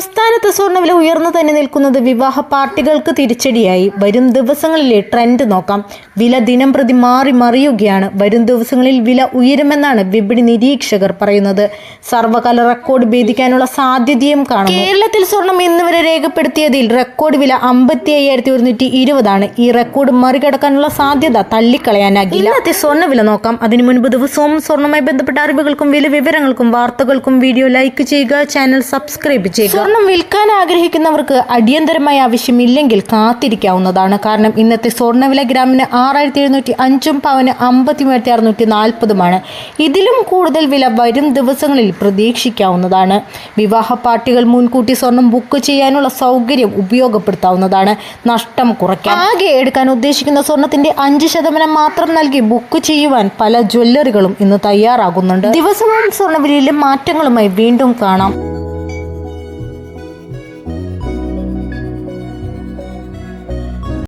സംസ്ഥാനത്ത് സ്വർണവില ഉയർന്നു തന്നെ നിൽക്കുന്നത് വിവാഹ പാർട്ടികൾക്ക് തിരിച്ചടിയായി. വരും ദിവസങ്ങളിലെ ട്രെൻഡ് നോക്കാം. വില ദിനം പ്രതി മാറി മറിയുകയാണ്. വരും ദിവസങ്ങളിൽ വില ഉയരുമെന്നാണ് വിപണി നിരീക്ഷകർ പറയുന്നത്. സർവകാല റെക്കോർഡ് ഭേദിക്കാനുള്ള സാധ്യതയും കാണും കേരളത്തിൽ സ്വർണം ഇന്ന് രേഖപ്പെടുത്തിയതിൽ റെക്കോർഡ് വില അമ്പത്തി അയ്യായിരത്തി ഒരുന്നൂറ്റി ഇരുപതാണ് ഈ റെക്കോർഡ് മറികടക്കാനുള്ള സാധ്യത തള്ളിക്കളയാനാകില്ല. ഇന്നത്തെ സ്വർണവില നോക്കാം. അതിനു മുൻപ് ദിവസവും സ്വർണവുമായി ബന്ധപ്പെട്ട അറിവുകൾക്കും വില വിവരങ്ങൾക്കും വാർത്തകൾക്കും വീഡിയോ ലൈക്ക് ചെയ്യുക ചാനൽ സബ്സ്ക്രൈബ് ചെയ്യുക. സ്വർണം വിൽക്കാൻ ആഗ്രഹിക്കുന്നവർക്ക് അടിയന്തരമായ ആവശ്യമില്ലെങ്കിൽ കാത്തിരിക്കാവുന്നതാണ്. കാരണം ഇന്നത്തെ സ്വർണവില ഗ്രാമിന് ആറായിരത്തി എഴുന്നൂറ്റി അഞ്ചും പവന് അമ്പത്തി മൂവായിരത്തി അറുന്നൂറ്റി നാൽപ്പതുമാണ് ഇതിലും കൂടുതൽ വില വരും ദിവസങ്ങളിൽ പ്രതീക്ഷിക്കാവുന്നതാണ്. വിവാഹ പാർട്ടികൾ മുൻകൂട്ടി സ്വർണം ബുക്ക് ചെയ്യാനുള്ള സൗകര്യം ഉപയോഗപ്പെടുത്താവുന്നതാണ്. നഷ്ടം കുറയ്ക്കാൻ. ആകെ എടുക്കാൻ ഉദ്ദേശിക്കുന്ന സ്വർണത്തിന്റെ അഞ്ച് ശതമാനം മാത്രം നൽകി ബുക്ക് ചെയ്യുവാൻ പല ജ്വല്ലറികളും ഇന്ന് തയ്യാറാകുന്നുണ്ട്. ദിവസവും സ്വർണവിലയിലെ മാറ്റങ്ങളുമായി വീണ്ടും കാണാം.